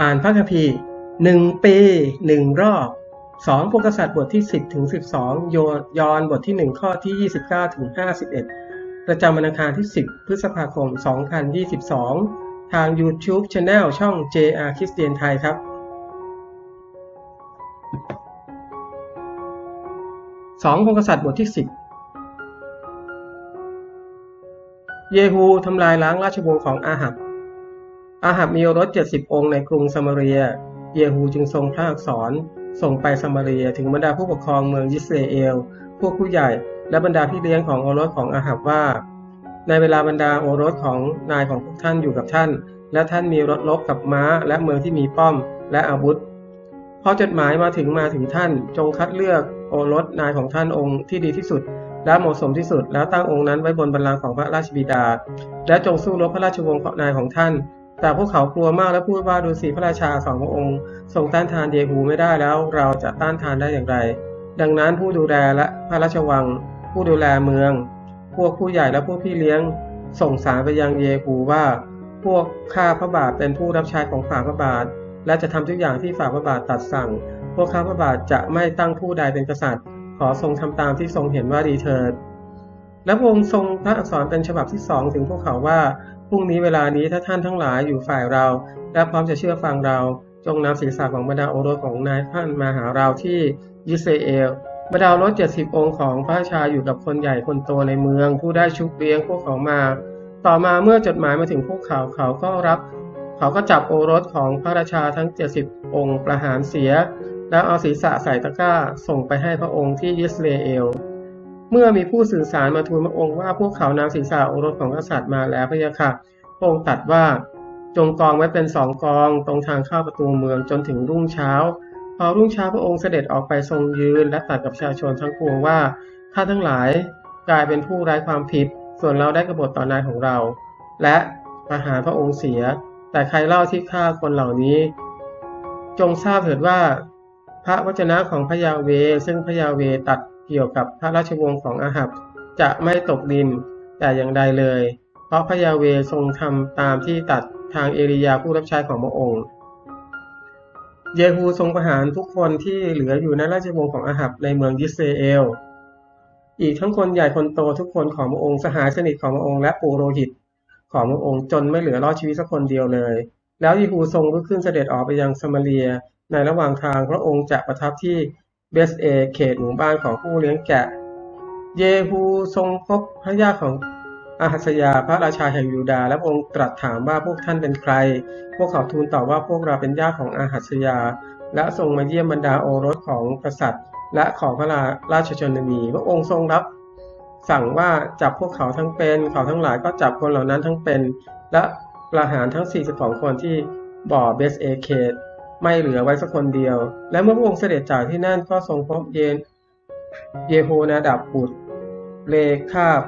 อ่านพระคัมภีร์หนึ่งปีหนึ่งรอบสองพวกกษัตริย์บทที่ 10 ถึง 12 โยยอนบทที่ 1 ข้อที่ 29 ถึง 51 ประจำวันอังคารที่ 10 พฤษภาคม 2022 ทาง YouTube Channel ช่อง JR คริสเตียนไทยครับ สองพงกษัตริย์บทที่ 10 เยฮูทำลายล้างราชวงศ์ของอาหับ อาหับมีรถ70องค์ในกรุงซามาเรีย เยฮูจึงทรงพระอักษรส่งไปซามาเรียถึงบรรดาผู้ปกครองเมืองยิสราเอล พวกผู้ใหญ่และบรรดาพี่เลี้ยงของโอรสของอาหับว่า ในเวลาบรรดาโอรสของนายของพวกท่านอยู่กับท่าน และท่านมีรถลบกับม้าและเมืองที่มีป้อมและอาวุธพอจดหมายมาถึงมาถึงท่านจงคัดเลือกโอรสนายของท่านองค์ที่ดีที่สุด และเหมาะสมที่สุดแล้วตั้งองค์นั้นไว้บนบัลลังก์ของพระราชบิดา และจงสู้รบพระราชวงศ์นายของท่าน แต่พวกเขากลัวมากและพูดว่าดูสิพระราชาสองพระองค์ทรงต้านทานเยฮูไม่ได้แล้วเราจะต้านทานได้อย่างไร ดังนั้นผู้ดูแลและพระราชวัง ผู้ดูแลเมือง พวกผู้ใหญ่และพวกพี่เลี้ยง ส่งสารไปยังเยฮูว่า พวกข้าพระบาทเป็นผู้รับใช้ของฝ่าพระบาท และจะทำทุกอย่างที่ฝ่าพระบาทตัดสั่ง พวกข้าพระบาทจะไม่ตั้งผู้ใดเป็นกษัตริย์ ขอทรงทำตามที่ทรงเห็นว่าดีเถิดและพระองค์ทรงพระอักษรเป็นฉบับที่สองถึงพวกเขาว่า พรุ่งนี้เวลานี้ถ้าท่านทั้งหลายอยู่ฝ่ายเรา และพร้อมจะเชื่อฟังเรา จงนำศีรษะของบรรดาโอรสของนายท่านมาหาเราที่ยิสราเอลบรรดาโอรสเจ็ดสิบองค์ของพระราชาอยู่กับคนใหญ่คนโตในเมือง ผู้ได้ชุบเลี้ยงพวกเขามา ต่อมาเมื่อจดหมายมาถึงพวกเขาเขาก็รับ เขาก็จับโอรสของพระราชาทั้ง70องค์ประหารเสีย แล้วเอาศีรษะใส่ตะกร้าส่งไปให้พระองค์ที่ยิสราเอล เมื่อมีผู้สื่อสารมาทูลพระองค์ว่าพวกเขานำศีรษะโอรสของกษัตริย์มาแล้วพระยาค่ะพระองค์ตรัสว่าจงกองไว้เป็นสองกองตรงทางเข้าประตูเมืองจนถึงรุ่งเช้า พอรุ่งเช้าพระองค์เสด็จออกไปทรงยืนและตรัสกับประชาชนทั้งปวงว่าท่านทั้งหลายกลายเป็นผู้ไร้ความผิด ส่วนเราได้กบฏต่อนายของเรา และประหารพระองค์เสีย แต่ใครเล่าที่ฆ่าคนเหล่านี้ จงทราบเถิดว่า พระวจนะของพระยาเวซึ่งพระยาเวตัด เกี่ยวกับพระราชวงศ์ของอาหับจะไม่ตกดินแต่อย่างใดเลย เพราะพระยาเวทรงทำตามที่ตัดทางเอลียาผู้รับใช้ของพระองค์ เยฮูทรงประหารทุกคนที่เหลืออยู่ในราชวงศ์ของอาหับในเมืองยิสราเอล อีกทั้งคนใหญ่คนโตทุกคนของพระองค์สหายสนิทของพระองค์และปุโรหิตของพระองค์จนไม่เหลือรอดชีวิตสักคนเดียวเลย แล้วเยฮูทรงลุกขึ้นเสด็จออกไปยังสมาเรีย ในระหว่างทางพระองค์จะประทับที่ เบสเอเขตหมู่บ้านของผู้เลี้ยงแกะ เยฮูทรงพบพระญาของอาหัสยาพระราชาแห่งยูดา และองค์ตรัสถามว่าพวกท่านเป็นใคร พวกเขาทูลตอบว่าพวกเราเป็นญาติของอาหัสยา และทรงมาเยี่ยมบรรดาโอรสของกษัตริย์ และของพระราชชนนีพระองค์ทรงรับ สั่งว่าจับพวกเขาทั้งเป็น เขาทั้งหลายก็จับคนเหล่านั้นทั้งเป็น และประหารทั้ง 42 คนที่บ่อเบสเอเคต ไม่เหลือไว้สักคนเดียว และเมื่อพระองค์เสด็จจากที่นั่นก็ทรงพบเยนเยโฮนาดับบุตรเลคาบ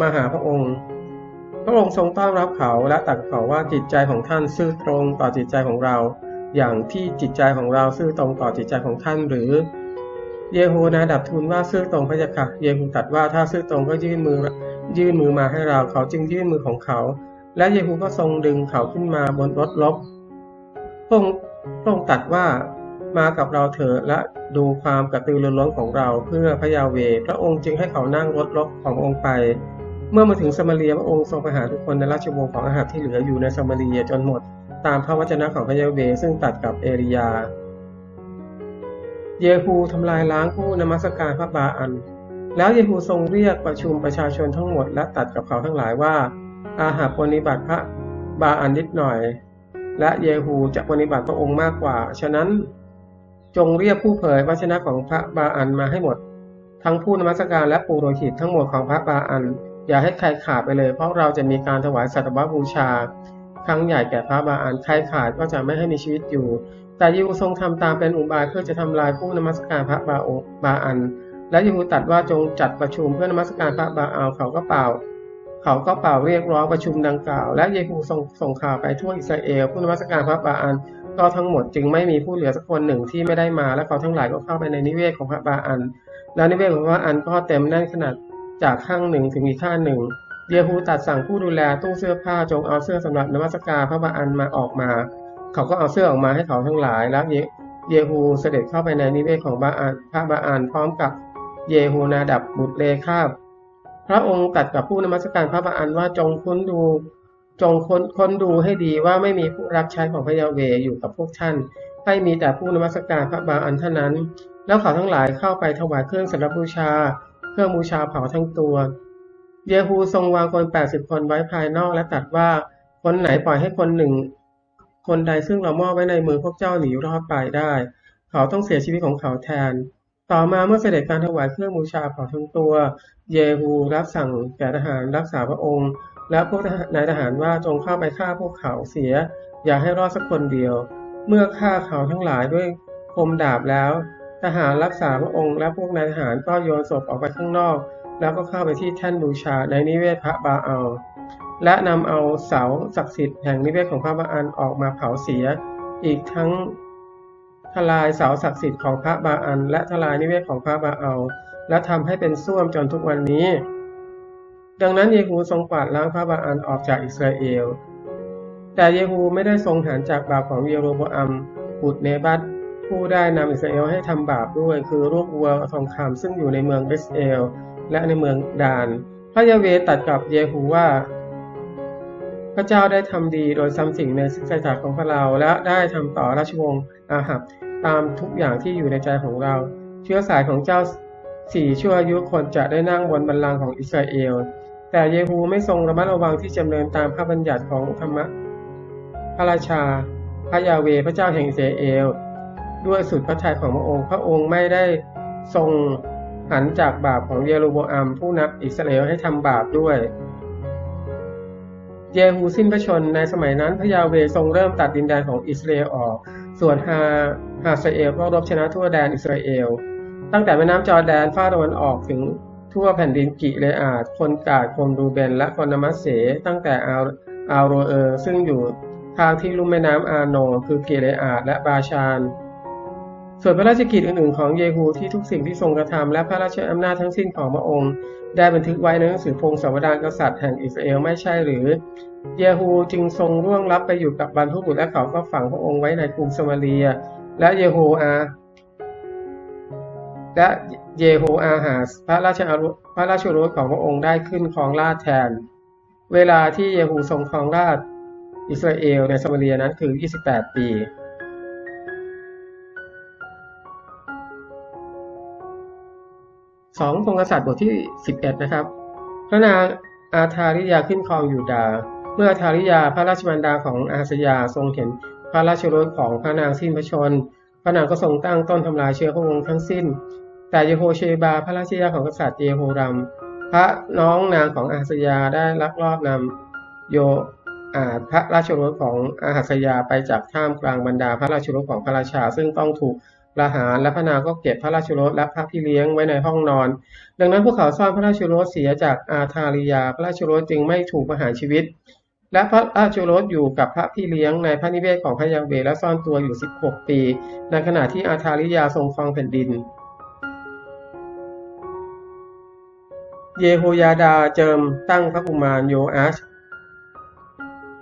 มาหาพระองค์ พระองค์ทรงต้อนรับเขาและตรัสเขาว่าจิตใจของท่านซื่อตรงต่อจิตใจของเรา อย่างที่จิตใจของเราซื่อตรงต่อจิตใจของท่านหรือ เยโฮนาดับทูลว่าซื่อตรงพระยาค่ะ เยโฮตรัสว่าถ้าซื่อตรงก็ยื่นมือยื่นมือมาให้เราเขาจึงยื่นมือของเขา และเยโฮก็ทรงดึงเขาขึ้นมาบนรถลบพระองค์ พระองค์ตรัสว่ามากับเราเถิดและดูความกระตือรือร้นของเราเพื่อพระยาเว พระองค์จึงให้เขานั่งรถลบขององค์ไป เมื่อมาถึงสมาเรียพระองค์ทรงไปหาทุกคนในราชวงศ์ของอาหับที่เหลืออยู่ในสมาเรียจนหมด ตามพระวจนะของพระยาเวซึ่งตัดกับเอริยา เยฮูทำลายล้างผู้นมัสการพระบาอัน แล้วเยฮูทรงเรียกประชุมประชาชนทั้งหมดและตัดกับเขาทั้งหลายว่า อาหับปฏิบัติพระบาอันนิดหน่อย และเยฮูจะปฏิบัติพระองค์มากกว่า ฉะนั้นจงเรียกผู้เผยวจนะของพระบาอันมาให้หมด ทั้งผู้นมัสการและปูโรหิตทั้งหมดของพระบาอัน อย่าให้ใครขาดไปเลย เพราะเราจะมีการถวายสัตวบูชา ครั้งใหญ่แก่พระบาอันใครขาดก็จะไม่ให้มีชีวิตอยู่ แต่ยิวทรงทำตามเป็นอุบายเพื่อจะทำลายผู้นมัสการพระบาอบาอัน และยิวตัดว่าจงจัดประชุมเพื่อนมัสการพระบาอัลเขาก็เปล่า เขาก็เป่าเรียกร้องประชุมดังกล่าว และเยฮูทรงส่งข่าวไปทั่วอิสราเอลผู้นมัสการพระบาอันก็ทั้งหมดจึงไม่มีผู้เหลือสักคนหนึ่งที่ไม่ได้มา และเขาทั้งหลายก็เข้าไปในนิเวศของพระบาอัน แล้วนิเวศของพระบาอันก็เต็มแน่นขนาดจากข้างหนึ่งถึงอีกข้างหนึ่งเยฮูตัดสั่งผู้ดูแลตู้เสื้อผ้าจงเอาเสื้อสำหรับนมัสการพระบาอันมาออกมา เขาก็เอาเสื้อออกมาให้เขาทั้งหลาย แล้วเยเยฮูเสด็จเข้าไปในนิเวศของบาอานพระบาอานพร้อมกับเยฮูนาดับบุตรเลคาบ พระองค์ตัดกับผู้นมัสการพระบาอานว่าจงค้นดู จงค้นค้นดูให้ดีว่าไม่มีผู้รับใช้ของพระยาเวอยู่กับพวกท่านให้มีแต่ผู้นมัสการพระบาอานเท่านั้น แล้วเขาทั้งหลายเข้าไปถวายเครื่องสักการบูชา เครื่องบูชาเผาทั้งตัว เยฮูทรงวางคนแปดสิบคนไว้ภายนอกและตรัสว่าคนไหนปล่อยให้คนหนึ่ง คนใดซึ่งเรามอบไว้ในมือพวกเจ้าหนีรอดไปได้ เขาต้องเสียชีวิตของเขาแทน ต่อมาเมื่อเสด็จการถวายเครื่องบูชาเผาทั้งตัว เยฮูรับสั่งแก่ทหารรักษาพระองค์ และพวกนายทหารว่าจงเข้าไปฆ่าพวกเขาเสีย อย่าให้รอดสักคนเดียว เมื่อฆ่าเขาทั้งหลายด้วยคมดาบแล้ว ทหารรักษาพระองค์และพวกนายทหารก็โยนศพออกไปข้างนอก แล้วก็เข้าไปที่แท่นบูชาในนิเวศพระบาอัลและนำเอาเสาศักดิ์สิทธิ์แห่งนิเวศของพระบาอันออกมาเผาเสีย อีกทั้ง ทลายเสาศักดิ์สิทธิ์ของพระบาอัน และทลายนิเวศของพระบาเอัลและทำให้เป็นส้วมจนทุกวันนี้ ดังนั้นเยฮูทรงกวาดล้างพระบาอันออกจากอิสราเอล แต่เยฮูไม่ได้ทรงหันจากบาปของเยโรโบอัมบุตรเนบัตผู้ได้นำอิสราเอลให้ทำบาปด้วยคือรูปวัวทองคำซึ่งอยู่ในเมืองเบสเอล และในเมืองดาน พระยาเวตัดกับเยฮูว่า พระเจ้าได้ทำดีโดยซ้ำสิ่งในสิทธิจักรของพระเราและได้ทำต่อราชวงศ์อาหับ ตามทุกอย่างที่อยู่ในใจของเรา เชื้อสายของเจ้าสี่ชั่วอายุคนจะได้นั่งบนบัลลังก์ของอิสราเอล แต่เยฮูไม่ทรงระมัดระวังที่จำเนินตามพระบัญญัติของธรรมะพระราชา พระยาเวพระเจ้าแห่งอิสเอล ด้วยสุดพระทัยของพระองค์ พระองค์ไม่ได้ทรงหันจากบาปของเยโรโบอัมผู้นับอิสราเอลให้ทำบาปด้วย เยฮูสิ้นพระชนในสมัยนั้นพระยาเวทรงเริ่มตัดดินแดนของอิสราเอลออก ส่วนฮาฮาสเอลก็รบชนะทั่วแดนอิสราเอล ตั้งแต่แม่น้ำจอร์แดนฝ้าตะวันออกถึงทั่วแผ่นดินกิเลอาดคนกาดคนรูเบน และคนนามัสเส ตั้งแต่อาอาโรเออร์ซึ่งอยู่ทางที่ลุ่มแม่น้ำอาโน คือกิเลอาดและบาชาน ส่วนพระราชกิจอื่นๆ ของเยฮูที่ทุกสิ่งที่ทรงกระทำและพระราชอำนาจทั้งสิ้นของพระองค์ ได้บันทึกไว้ในหนังสือพงศาวดารกษัตริย์แห่งอิสราเอลไม่ใช่หรือ เยฮูจึงทรงร่วงลับไปอยู่กับบรรพบุรุษและเขาก็ฝังพระองค์ไว้ในกรุงสมาเรีย และเยโฮอาและเยโฮอาหาสพระราชอารุพระราชรสของพระองค์ได้ขึ้นครองราชแทน เวลาที่เยฮูทรงครองราชอิสราเอลในสมาเรียนั้นคือ 28 ปี สองพงกษัตริย์บทที่ 11 นะครับ พระนางอาธาริยาขึ้นครองอยู่ดา เมื่ออาธาริยาพระราชบรรดาของอาสยาทรงเห็นพระราชรสของพระนางสิ้นพระชน พระนางก็ทรงตั้งต้นทำลายเชื้อพระวงศ์ทั้งสิ้น แต่เยโฮเชบาพระราชยาของกษัตริย์เยโฮรัม พระน้องนางของอาสยาได้ลักลอบนำโยอาพระราชรสของอาหัสยาไปจากท่ามกลางบรรดาพระราชรสของพระราชา ซึ่งต้องถูก ประหารและพระนางก็เก็บพระราชโรสและพระพี่เลี้ยงไว้ในห้องนอน ดังนั้นพวกเขาซ่อนพระราชโรสเสียจากอาธาริยา พระราชโรสจึงไม่ถูกประหารชีวิต และพระราชโรสอยู่กับพระพี่เลี้ยงในพระนิเวศของพระยาเวและซ่อนตัวอยู่ 16 ปี ในขณะที่อาธาริยาทรงครองแผ่นดิน เยโฮยาดาเจิมตั้งพระกุมารโยอาช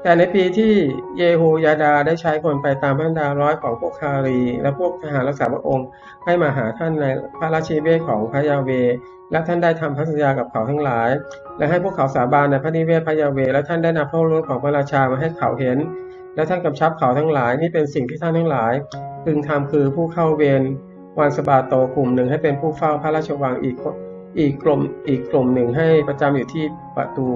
แต่ในปีที่เยโฮยาดาได้ใช้คนไปตามพระบรรดาร้อยของพวกคารี และพวกทหารรักษาพระองค์ ให้มาหาท่านในพระราชนิเวศของพระยาเว และท่านได้ทำพันธสัญญากับเขาทั้งหลาย และให้พวกเขาสาบานในพระนิเวศพระยาเว และท่านได้นำพระโอรสของพระราชามาให้เขาเห็น และท่านกำชับเขาทั้งหลายนี่เป็นสิ่งที่ท่านทั้งหลายพึงทำคือผู้เข้าเวรวันสบาโตกลุ่มหนึ่งให้เป็นผู้เฝ้าพระราชวังอีกอีกกลุ่มอีกกลุ่มหนึ่งให้ประจำอยู่ที่ประตู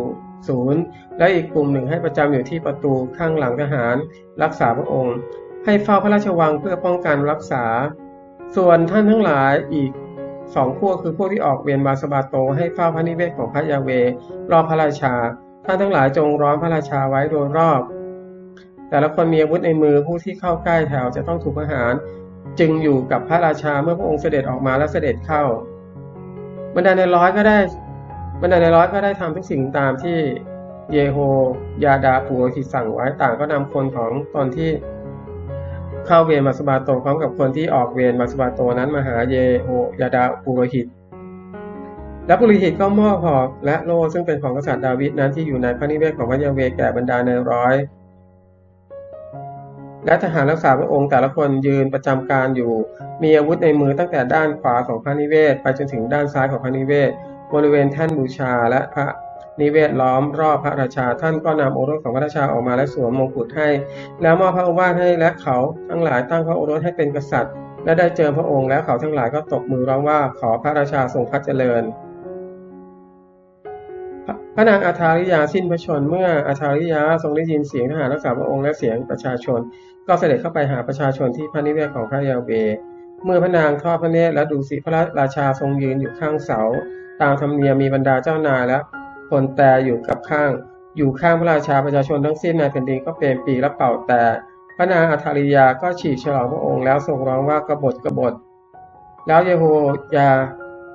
ศูนย์และอีกกลุ่มหนึ่งให้ประจำอยู่ที่ประตูข้างหลังทหาร รักษาพระองค์ ให้เฝ้าพระราชวังเพื่อป้องกันรักษา ส่วนท่านทั้งหลายอีกสองพวกคือพวกที่ออกเวียนมาสบาโต ให้เฝ้าพระนิเวศของพระยาเวรอบพระราชา ท่านทั้งหลายจงร้อนพระราชาไว้โดยรอบ แต่ละคนมีอาวุธในมือผู้ที่เข้าใกล้แถวจะต้องถูกประหาร จึงอยู่กับพระราชาเมื่อพระองค์เสด็จออกมาและเสด็จเข้าบรรดาในร้อยก็ได้ บรรดาในร้อยก็ได้ทำทุกสิ่งตามที่เยโฮยาดาปูโรหิตสั่งไว้ต่างก็นำคนของตอนที่เข้าเวรมาสบาโตพร้อมกับคนที่ออกเวรมาสบาโตนั้นมาหาเยโฮยาดาปูโรหิต และปุโรหิตก็มอบหอกและโล่ซึ่งเป็นของกษัตริย์ดาวิดนั้นที่อยู่ในพระนิเวศของพระยาเวแก่บรรดาในร้อย และทหารรักษาพระองค์แต่ละคนยืนประจำการอยู่ มีอาวุธในมือตั้งแต่ด้านขวาของพระนิเวศ ไปจนถึงด้านซ้ายของพระนิเวศ บริเวณแท่นบูชาและพระนิเวศล้อมรอบพระราชาท่านก็นำโอรสของพระราชาออกมาและสวมมงกุฎให้ แล้วมอบพระโอวาทให้และเขาทั้งหลายตั้งพระโอรสให้เป็นกษัตริย์ และได้เจอพระองค์แล้วเขาทั้งหลายก็ตบมือร้องว่าขอพระราชาทรงพระเจริญพระนางอาธาริยาสิ้นพระชนเมื่ออาธาริยาทรงได้ยินเสียงทหารรักษาพระองค์และเสียงประชาชน ก็เสด็จเข้าไปหาประชาชนที่พระนิเวศของพระยาเวเมื่อพระนางทอดพระเนตรและดูสิพระราชาทรงยืนอยู่ข้างเสา ตามธรรมเนียมมีบรรดาเจ้านายและพลแต่อยู่กับข้าง อยู่ข้างพระราชาประชาชนทั้งสิ้นในแผ่นดินก็เป็นปีและเป่าแต่พระนางอาธาริยาก็ฉีกฉลองพระองค์แล้วทรงร้องว่ากบฏกบฏ แล้วเยโฮยา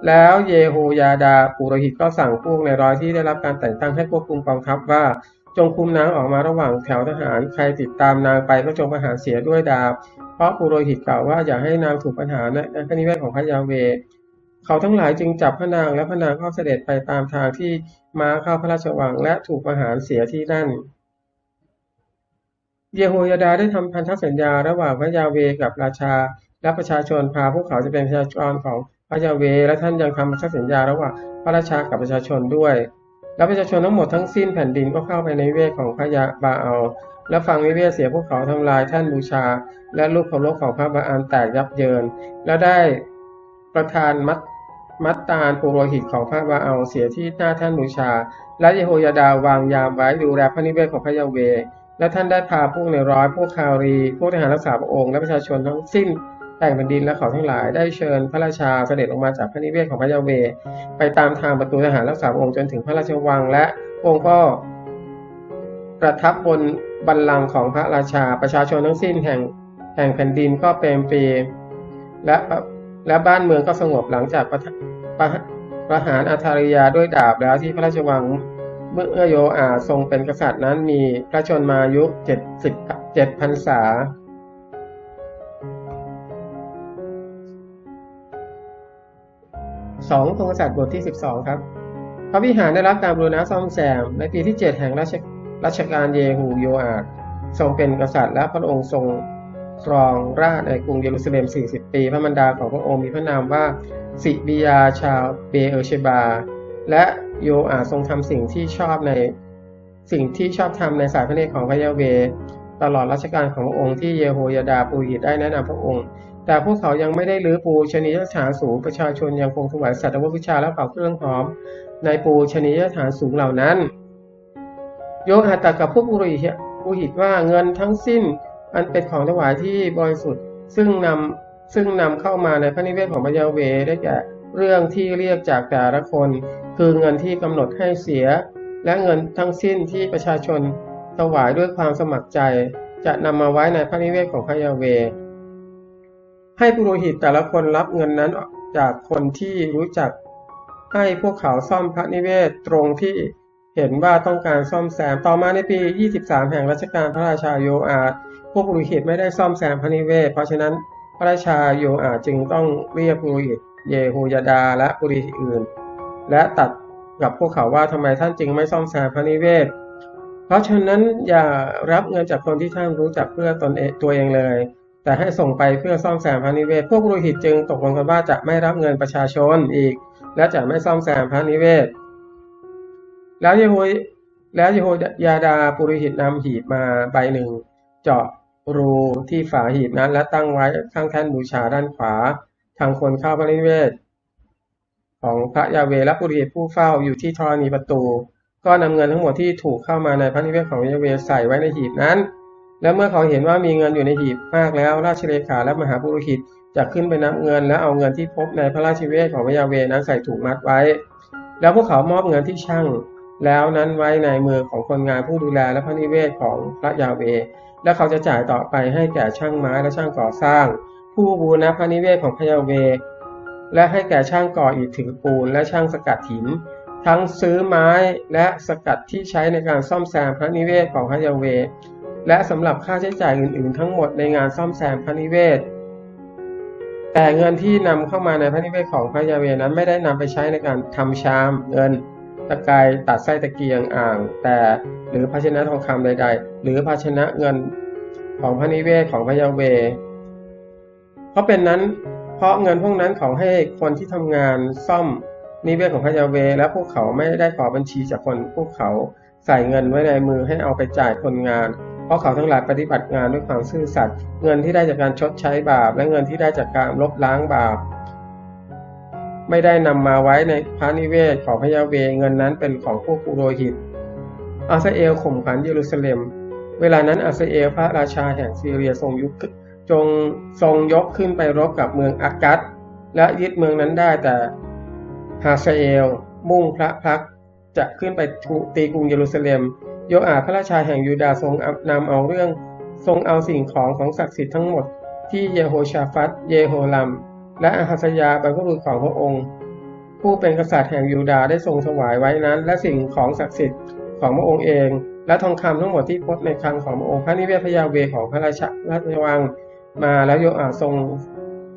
แล้วเยโฮยาดาปุโรหิตก็สั่งพวกในร้อยที่ได้รับการแต่งตั้งให้ควบคุมกองทัพว่าจงคุมนางออกมาระหว่างแถวทหารใครติดตามนางไปก็จงประหารเสียด้วยดาบ เพราะปุโรหิตกล่าวว่าอย่าให้นางถูกปัญหาในพระนิเวศของพระยาเว เขาทั้งหลายจึงจับพระนางและพระนางก็เสด็จไปตามทางที่ม้าเข้าพระราชวังและถูกประหารเสียที่นั่น เยโฮยาดาได้ทำพันธสัญญาระหว่างพระยาเวกับราชา และประชาชนพาพวกเขาจะเป็นประชากรของพระยาเวและท่านยังทำพันธสัญญาระหว่างพระราชากับประชาชนด้วย และประชาชนทั้งหมดทั้งสิ้นแผ่นดินก็เข้าไปในเวศของพระยาบาอัลและฟังวิเวศเสียพวกเขาทำลายท่านบูชา และลูกเคารพของพระบาอัลแตกยับเยิน และได้ประทานมัด มัตตาลปุโรหิตของพระบาอัลเสียที่หน้าท่านบูชา และเยโฮยาดาวางยามไว้ดูแลพระนิเวศของพระยาเว และท่านได้พาพวกในร้อยพวกคารีพวกทหารรักษาพระองค์และประชาชนทั้งสิ้นแต่งแผ่นดินและเขาทั้งหลายได้เชิญพระราชาเสด็จลงมาจากพระนิเวศของพระยาเว ไปตามทางประตูทหารรักษาพระองค์จนถึงพระราชวังและองค์ก็ประทับบนบัลลังก์ของพระราชาประชาชนทั้งสิ้นแห่งแห่งแผ่นดินก็เป็นปีและ และบ้านเมืองก็สงบหลังจากประประประหารอาธาริยาด้วยดาบแล้วที่พระราชวังเมื่อโยอาทรงเป็นกษัตริย์นั้นมีพระชนมายุเจ็ดสิบเจ็ดพรรษา สองพงศาสตร์บทที่สิบองครับ พระวิหารได้รับการบูรณะซ่อมแซม ในปีที่เจ็ดแห่งราชรัชกาลเยฮูโยอาทรงเป็นกษัตริย์และพระองค์ทรงครองราชในกรุงเยรูซาเล็ม40 ปีพระมารดาของพระองค์มีพระนามว่าสิบิยาชาวเบเอเชบา และโยอาทรงทำสิ่งที่ชอบในสิ่งที่ชอบทำในสายพระเนตรของพระยาเว ตลอดรัชกาลของพระองค์ที่เยโฮยาดาปูหิตได้แนะนำพระองค์ แต่พวกเขายังไม่ได้รื้อปูชนียสถานสูงประชาชนยังคงถวายสัตว์วิชาและเป่าเครื่องหอม ในปูชนียสถานสูงเหล่านั้น โยอาตรัสกับพวกปุริปูหิตว่าเงินทั้งสิ้นอันเป็นของถวายที่บริสุทธิ์ซึ่งนำ ซึ่งนำเข้ามาในพระนิเวศของพระยาเวได้แก่เรื่องที่เรียกจากแต่ละคน คือเงินที่กำหนดให้เสีย และเงินทั้งสิ้นที่ประชาชนถวายด้วยความสมัครใจ จะนำมาไว้ในพระนิเวศของพระยาเว ให้ปุโรหิตแต่ละคนรับเงินนั้นจากคนที่รู้จัก ให้พวกเขาซ่อมพระนิเวศตรงที่เห็นว่าต้องการซ่อมแซม ต่อมาในปี 23 แห่งรัชกาลพระราชาโยอาห์พวกปุโรหิตไม่ได้ซ่อมแซมพระนิเวศ เพราะฉะนั้น พระราชาโยอาจึงต้องเรียกปุโรหิตเยโฮยาดาและปุรหิตอื่น และตัดกับพวกเขาว่าทำไมท่านจึงไม่ซ่อมแซมพระนิเวศ เพราะฉะนั้นอย่ารับเงินจากคนที่ท่านรู้จักเพื่อตนเองตัวเองเลย แต่ให้ส่งไปเพื่อซ่อมแซมพระนิเวศ พวกปุโรหิตจึงตกลงกันว่าจะไม่รับเงินประชาชนอีก และจะไม่ซ่อมแซมพระนิเวศ แล้วเยโฮแล้วเยโฮยาดาปุโรหิตนำหีบมาใบหนึ่ง เจาะ รูที่ฝาหีบนั้น และตั้งไว้ข้างแท่นบูชาด้านขวา ทางคนเข้าพระนิเวศ ของพระยาเวและปุริตผู้เฝ้าอยู่ที่ธรณีประตู ก็นำเงินทั้งหมดที่ถูกเข้ามาในพระนิเวศของยาเวใส่ไว้ในหีบนั้น และเมื่อเขาเห็นว่ามีเงินอยู่ในหีบมากแล้ว ราชเลขาและมหาปุโรหิตจะขึ้นไปนับเงินและเอาเงินที่พบในพระราชเวทของพระยาเวนั้นใส่ถุงมัดไว้ แล้วพวกเขามอบเงินที่ช่างแล้วนั้นไว้ในมือของคนงานผู้ดูแลและพระนิเวศของพระยาเว และเขาจะจ่ายต่อไปให้แก่ช่างไม้และช่างก่อสร้าง ผู้บูรณะพระนิเวศของพระยาเว และให้แก่ช่างก่ออิฐถือปูนและช่างสกัดหิน ทั้งซื้อไม้และสกัดที่ใช้ในการซ่อมแซมพระนิเวศของพระยาเว และสำหรับค่าใช้จ่ายอื่น ๆ ทั้งหมดในงานซ่อมแซมพระนิเวศ แต่เงินที่นำเข้ามาในพระนิเวศของพระยาเวนั้นไม่ได้นำไปใช้ในการทำชามเงิน ตะกายตัดไส้ตะเกียงอ่าง แต่หรือภาชนะทองคำใด ๆ หรือภาชนะเงินของพระนิเวศของพระยาเวเพราะเป็นนั้นเพราะเงินพวกนั้นเขาให้คนที่ทำงานซ่อมนิเวศของพระยาเว และพวกเขาไม่ได้ขอบัญชีจากคนพวกเขาใส่เงินไว้ในมือให้เอาไปจ่ายคนงาน เพราะเขาทั้งหลายปฏิบัติงานด้วยความซื่อสัตย์เงินที่ได้จากการชดใช้บาป และเงินที่ได้จากการลบล้างบาป ไม่ได้นำมาไว้ในพระนิเวศของพระยาเวเงินนั้นเป็นของพวกปุโรหิต อาซาเอลข่มขันเยรูซาเล็ม เวลานั้นอาซาเอลพระราชาแห่งซีเรียทรงยุคจงทรงยกขึ้นไปรบกับเมืองอากัสและยึดเมืองนั้นได้แต่ฮาซาเอล มุ่งพระพักจะขึ้นไปตีกรุงเยรูซาเล็มโยอาพระราชาแห่งยูดาห์ทรงนำเอาเรื่องทรงเอาสิ่งของของศักดิ์สิทธิ์ทั้งหมดที่เยโฮชาฟัตเยโฮลัม และอาฮัสยาบรรพบุรุษของพระองค์ ผู้เป็นกษัตริย์แห่งยูดาห์ได้ทรงถวายไว้นั้น และสิ่งของศักดิ์สิทธิ์ของพระองค์เอง และทองคำทั้งหมดที่พบในคลังของพระองค์พระนิเวศพยาเวของพระราชาราชวังมาแล้วโยอาทรง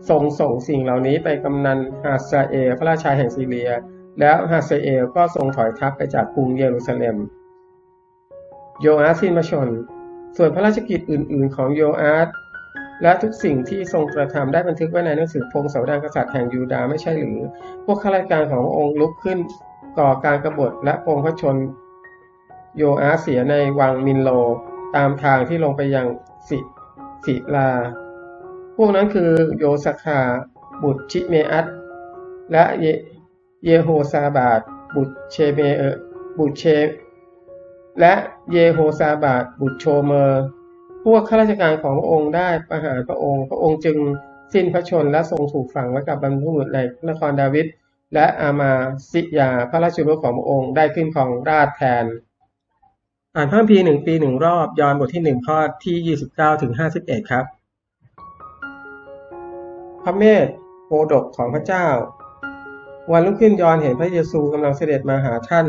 ทรงส่งสิ่งเหล่านี้ไปกำนันฮาซาเอลพระราชาแห่งซีเรีย แล้วฮาเซเอลก็ทรงถอยทัพไปจากกรุงเยรูซาเล็ม โยอาสิ้นพระชน ส่วนพระราชกิจอื่น ๆ ของโยอาส และทุกสิ่งที่ทรงกระทำได้บันทึกไว้ในหนังสือพงศาวดารกษัตริย์แห่งยูดาห์ไม่ใช่หรือ พวกข้าราชการของพระองค์ลุกขึ้นก่อการกรบฏและปงพระชนโยอาเสียในวังมินโล ตามทางที่ลงไปยังสิสิลา พวกนั้นคือโยสคาบุตรชิเมอัตและเยโฮซาบาดบุตรเชเมเอบุตรเช และเยโฮซาบาดบุตรโชเมอร์ พวกข้าราชการของพระองค์ได้ประหารพระองค์ พระองค์จึงสิ้นพระชนและทรงถูกฝังไว้กับบรรพุบุตรในนครดาวิดและอามาซิยาพระราชบุตรของพระองค์ได้ขึ้นของราชแทน อ่านพระคัมภีร์หนึ่งปีหนึ่งรอบยอนบทที่หนึ่งข้อที่ยี่สิบเก้าถึงห้าสิบเอ็ดครับ พระเมธโปดกของพระเจ้า วันรุ่งขึ้นยอนเห็นพระเยซูกำลังเสด็จมาหาท่าน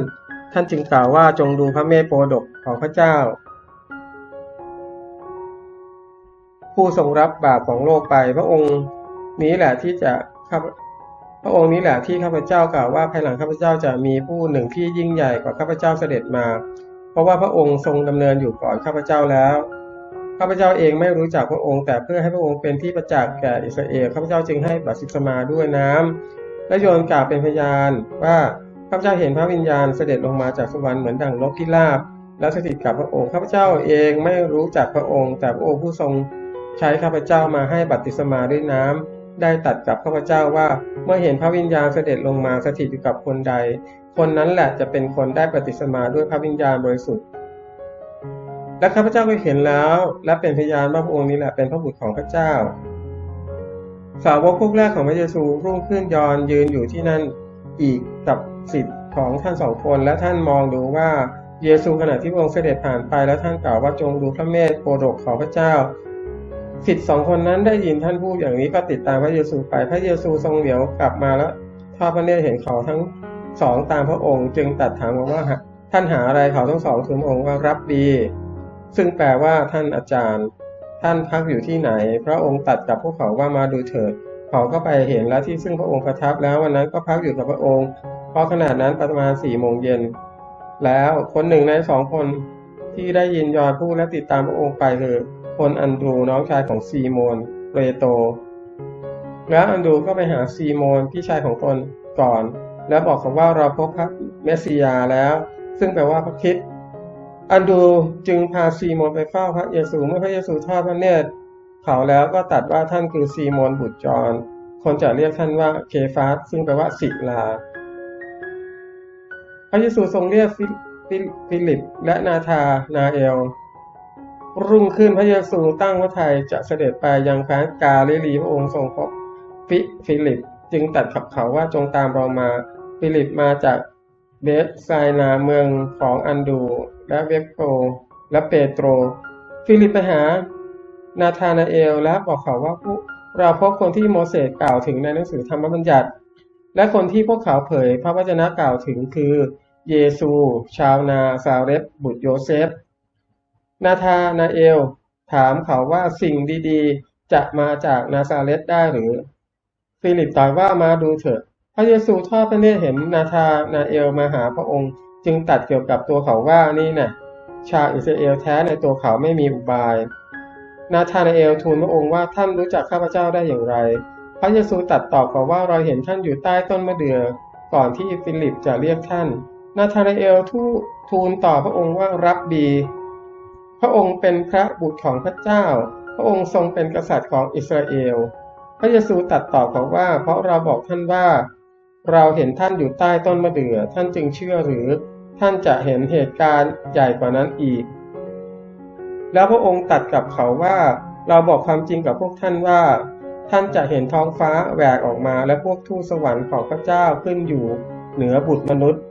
ท่านจึงกล่าวว่าจงดูพระเมธโปรดกของพระเจ้า ผู้ทรงรับบาปของโลกไป พระองค์นี้แหละที่จะพระองค์นี้แหละที่ข้าพเจ้ากล่าวว่าภายหลังข้าพเจ้าจะมีผู้หนึ่งที่ยิ่งใหญ่กว่าข้าพเจ้าเสด็จมา เพราะว่าพระองค์ทรงดำเนินอยู่ก่อนข้าพเจ้าแล้วข้าพเจ้าเองไม่รู้จักพระองค์ แต่เพื่อให้พระองค์เป็นที่ประจักษ์แก่อิสราเอลข้าพเจ้าจึงให้บัพติศมาด้วยน้ำและโยนกล่าวเป็นพยานว่าข้าพเจ้าเห็นพระวิญญาณเสด็จลงมาจากสวรรค์เหมือนดั่งนกพิราบแล้วสถิตกับพระองค์ข้าพเจ้าเองไม่รู้จักพระองค์ แต่พระองค์ผู้ทรง ใช้ข้าพเจ้ามาให้บัติศมาด้วยน้ำได้ตัดกับข้าพเจ้าว่า เมื่อเห็นพระวิญญาณเสด็จลงมาสถิตอยู่กับคนใด คนนั้นแหละจะเป็นคนได้บัพติศมาด้วยพระวิญญาณบริสุทธิ์และข้าพเจ้าก็เห็นแล้ว และเป็นพยานว่าพระองค์นี้แหละเป็นพระบุตรของพระเจ้า สาวกพวกแรกของพระเยซูรุ่งขึ้นยอนยืนอยู่ที่นั่นอีกกับสิทธิ์ของท่านสองคนและท่านมองดูว่าเยซูขณะที่พระองค์เสด็จผ่านไปแล้วท่านกล่าวว่าจงดูพระเมธโปรดกของพระเจ้า สิทธิ์สองคนนั้นได้ยินท่านพูดอย่างนี้ก็ติดตามพระเยซูไป พระเยซูทรงเหลียวกลับมาแล้วทอดพระเนตรเห็นเขาทั้งสองตามพระองค์ จึงตัดถามว่าท่านหาอะไรเขาทั้งสองทูลพระองค์ว่ารับดี ซึ่งแปลว่าท่านอาจารย์ ท่านพักอยู่ที่ไหน พระองค์ตัดกับพวกเขาว่ามาดูเถิด เขาก็ไปเห็นแล้วที่ซึ่งพระองค์ประทับแล้ววันนั้นก็พักอยู่กับพระองค์ เพราะขนาดนั้นประมาณสี่โมงเย็นแล้วคนหนึ่งในสองคนที่ได้ยินยอดพูดและติดตามพระองค์ไปคือ คนอันดูน้องชายของซีโมนเปโต แล้วอันดูก็ไปหาซีโมนพี่ชายของตนก่อน แล้วบอกเขาว่าเราพบพระเมสสิยาแล้ว ซึ่งแปลว่าพระคิดอันดูจึงพาซีโมนไปเฝ้าพระเยซูเมื่อพระเยซูทอดพระเนตรเขาแล้วก็ตัดว่าท่านคือซีโมนบุตรจอนคนจะเรียกท่านว่าเคฟาสซึ่งแปลว่าสิลา พระเยซูทรงเรียกฟิลิปและนาธานาเอล รุ่งขึ้นพระเยซูตั้งพระทัยจะเสด็จไปยังแคว้นกาลิลีพระองค์ทรงพบฟิฟิลิป จึงตัดขับเขาว่าจงตามเรามา ฟิลิปมาจากเบสไซนาเมืองของอันดู และเวบโกและเปโตร ฟิลิปไปหา นาธานาเอลและบอกเขาว่าเราพบคนที่โมเสสกล่าวถึงในหนังสือธรรมบัญญัติ และคนที่พวกเขาเผยพระวจนะกล่าวถึงคือ เยซู ชาวนาซาเรฟบุตรโยเซฟ นาธานาเอล ถามเขาว่าสิ่งดีๆ จะมาจากนาซาเรตได้หรือ ฟิลิปตอบว่ามาดูเถิด พระเยซูทอดพระเนตรเห็นนาธานาเอลมาหาพระองค์ จึงตัดเกี่ยวกับตัวเขาว่านี่นะ่ะ ชาอิสราเอลแท้ในตัวเขาไม่มีอุบาย นาธานาเอลทูลพระองค์ว่าท่านรู้จักข้าพเจ้าได้อย่างไร พระเยซูตรัสตอบกับว่าเราเห็นท่านอยู่ใต้ต้นมะเดื่อก่อนที่ฟิลิปจะเรียกท่าน นาธานาเอลทูทูลต่อพระองค์ว่ารับบี พระองค์เป็นพระบุตรของพระเจ้า พระองค์ทรงเป็นกษัตริย์ของอิสราเอล พระเยซูตรัสตอบเขาว่า เพราะเราบอกท่านว่า เราเห็นท่านอยู่ใต้ต้นมะเดื่อท่านจึงเชื่อหรือ ท่านจะเห็นเหตุการณ์ใหญ่กว่านั้นอีก แล้วพระองค์ตรัสกับเขาว่า เราบอกความจริงกับพวกท่านว่า ท่านจะเห็นท้องฟ้าแหวกออกมาและพวกทูตสวรรค์ของพระเจ้าขึ้นอยู่เหนือบุตรมนุษย์